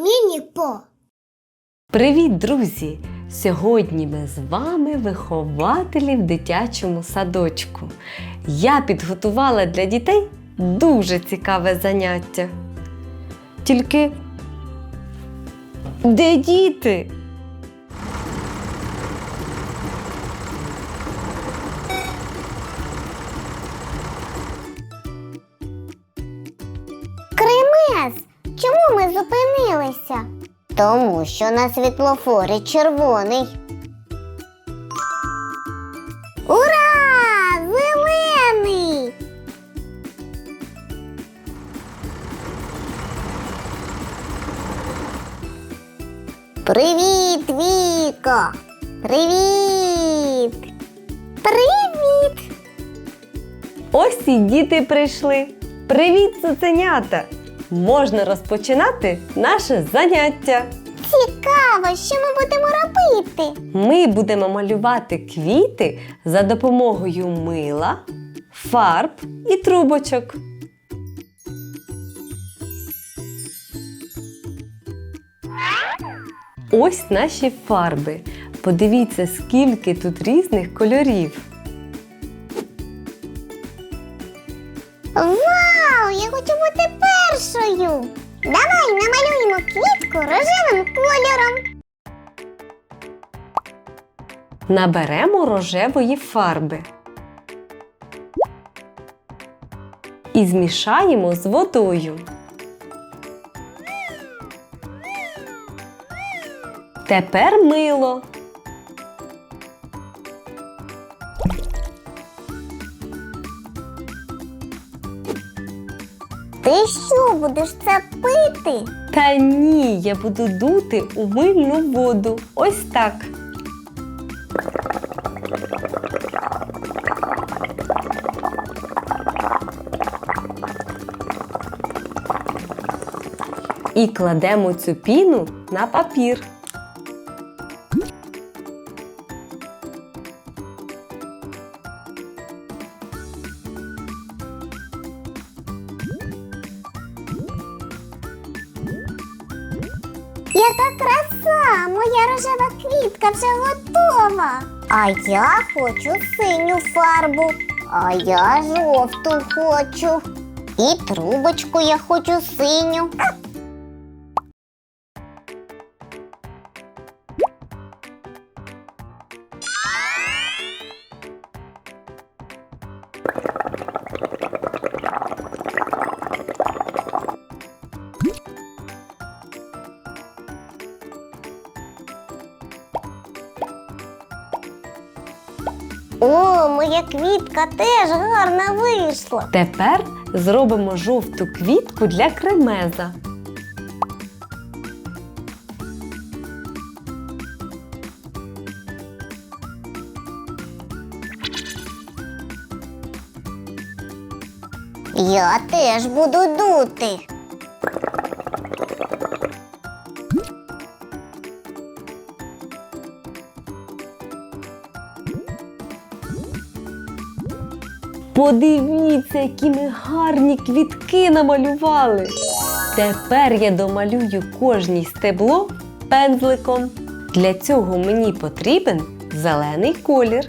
Міні-по. Привіт, друзі! Сьогодні ми з вами вихователі в дитячому садочку. Я підготувала для дітей дуже цікаве заняття. Тільки де діти? Зупинилися? Тому що на світлофорі червоний. Ура! Зелений! Привіт, Віко! Привіт! Привіт! Ось і діти прийшли. Привіт, цуценята! Можна розпочинати наше заняття. Цікаво, що ми будемо робити? Ми будемо малювати квіти за допомогою мила, фарб і трубочок. Ось наші фарби. Подивіться, скільки тут різних кольорів. Вау! Я хочу бути першою! Давай намалюємо квітку рожевим кольором. Наберемо рожевої фарби. І змішаємо з водою. Тепер мило. Ти що будеш це пити? Та ні, я буду дути у мильну воду. Ось так. І кладемо цю піну на папір. Квітка вже готова. А я хочу синю фарбу, а я жовту хочу. І трубочку я хочу синю. О, моя квітка теж гарна вийшла. Тепер зробимо жовту квітку для кремеза. Я теж буду дути. Подивіться, які ми гарні квітки намалювали. Тепер я домалюю кожній стебло пензликом. Для цього мені потрібен зелений колір.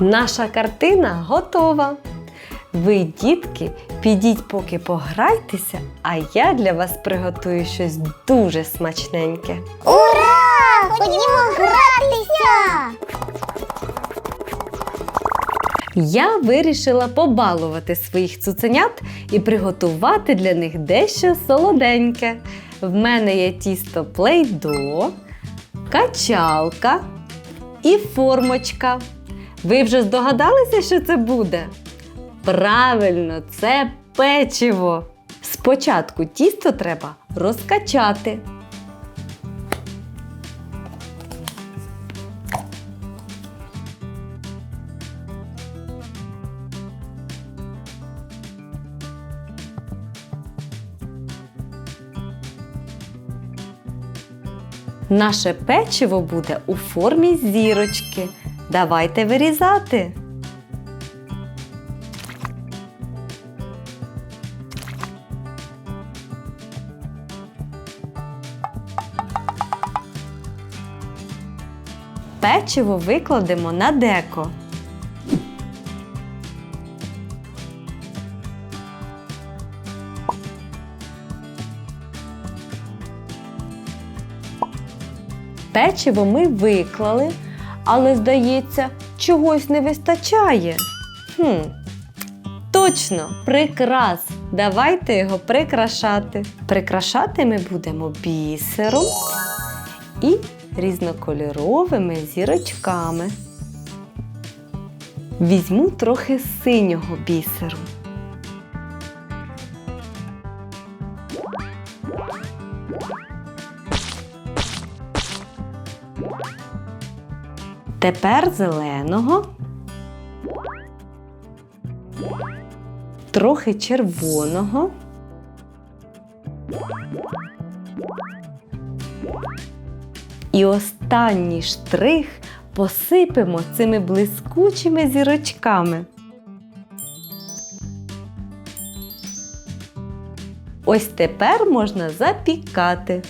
Наша картина готова. Ви, дітки, підіть поки пограйтеся, а я для вас приготую щось дуже смачненьке. Ура! Ходімо гратися! Я вирішила побалувати своїх цуценят і приготувати для них дещо солоденьке. В мене є тісто плейдо, качалка і формочка. Ви вже здогадалися, що це буде? Правильно, це печиво. Спочатку тісто треба розкачати. Наше печиво буде у формі зірочки. Давайте вирізати. Печиво викладемо на деко. Печиво ми виклали, але, здається, чогось не вистачає. Хм. Точно, прикрас. Давайте його прикрашати. Прикрашати ми будемо бісером і різнокольоровими зірочками. Візьму трохи синього бісеру. Тепер зеленого. Трохи червоного. І останній штрих посипемо цими блискучими зірочками. Ось тепер можна запікати.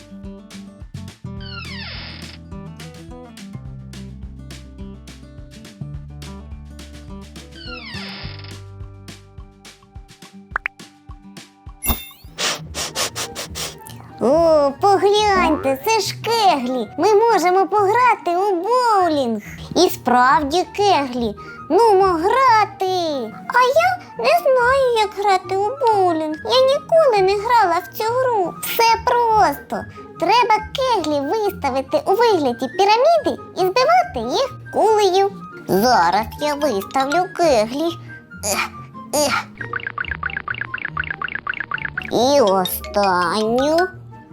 О, погляньте, це ж кеглі. Ми можемо пограти у боулінг. І справді кеглі. Нумо грати. А я не знаю, як грати у боулінг. Я ніколи не грала в цю гру. Все просто. Треба кеглі виставити у вигляді піраміди і збивати їх кулею. Зараз я виставлю кеглі. Ех, ех. І останню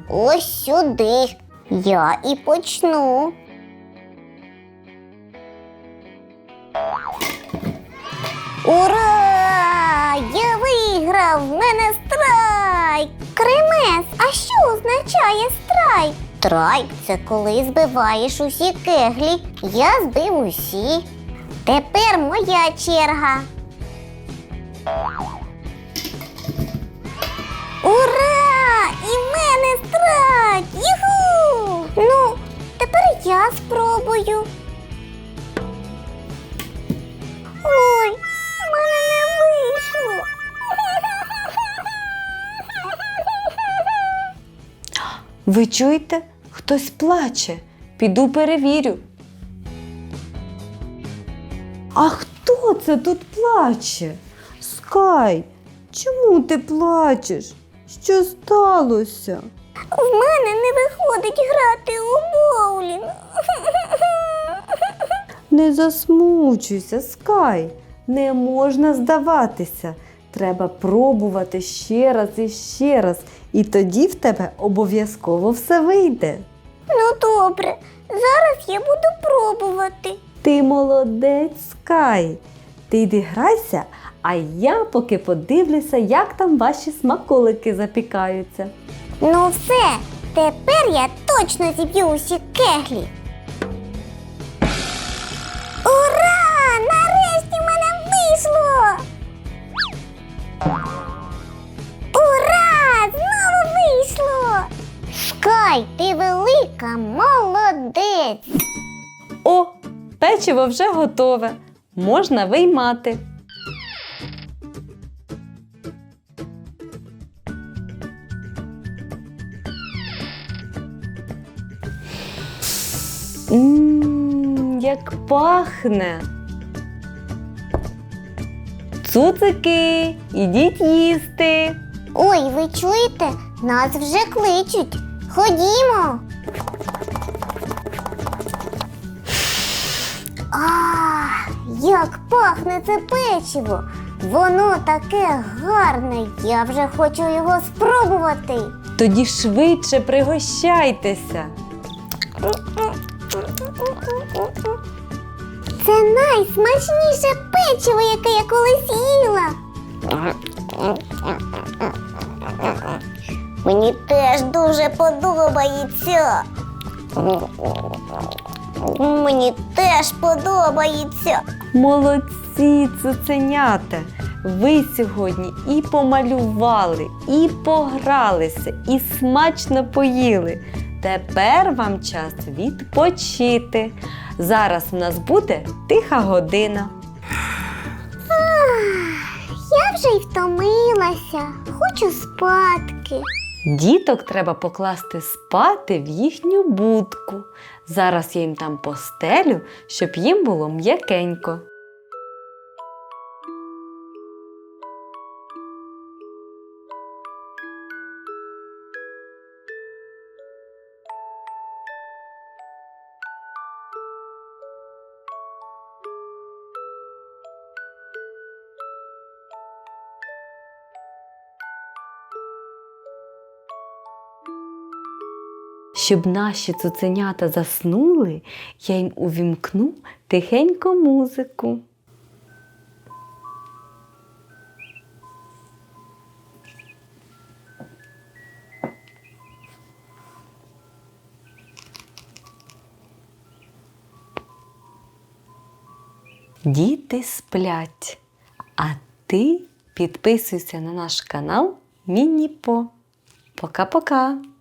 ось сюди. Я і почну. Ура! Я виграв! В мене страйк! Кремес, а що означає страйк? Страйк це коли збиваєш усі кеглі. Я збив усі. Тепер моя черга. Ура! І мене! Юху! Ну, тепер я спробую. Ой, в мене не вийшло. Ви чуєте? Хтось плаче. Піду перевірю. А хто це тут плаче? Скай, чому ти плачеш? Що сталося? В мене не виходить грати у боулінг. Не засмучуйся, Скай. Не можна здаватися. Треба пробувати ще раз і ще раз, і тоді в тебе обов'язково все вийде. Ну добре, зараз я буду пробувати. Ти молодець, Скай. Ти йди грайся, а я поки подивлюся, як там ваші смаколики запікаються. Ну все, тепер я точно зіб'ю усі кеглі. Ура! Нарешті в мене вийшло! Ура! Знову вийшло! Скай, ти велика молодець! О, печиво вже готове. Можна виймати. Як пахне. Цуцики, ідіть їсти. Ой, ви чуєте? Нас вже кличуть. Ходімо. А, як пахне це печиво. Воно таке гарне, я вже хочу його спробувати. Тоді швидше пригощайтеся. Це найсмачніше печиво, яке я колись їла. Мені теж дуже подобається. Мені теж подобається. Молодці, цуценята! Ви сьогодні і помалювали, і погралися, і смачно поїли. Тепер вам час відпочити. Зараз в нас буде тиха година. Я вже й втомилася. Хочу спадки. Діток треба покласти спати в їхню будку. Зараз я їм там постелю, щоб їм було м'якенько. Щоб наші цуценята заснули, я їм увімкну тихенько музику. Діти сплять, а ти підписуйся на наш канал Мініпо. Пока-пока!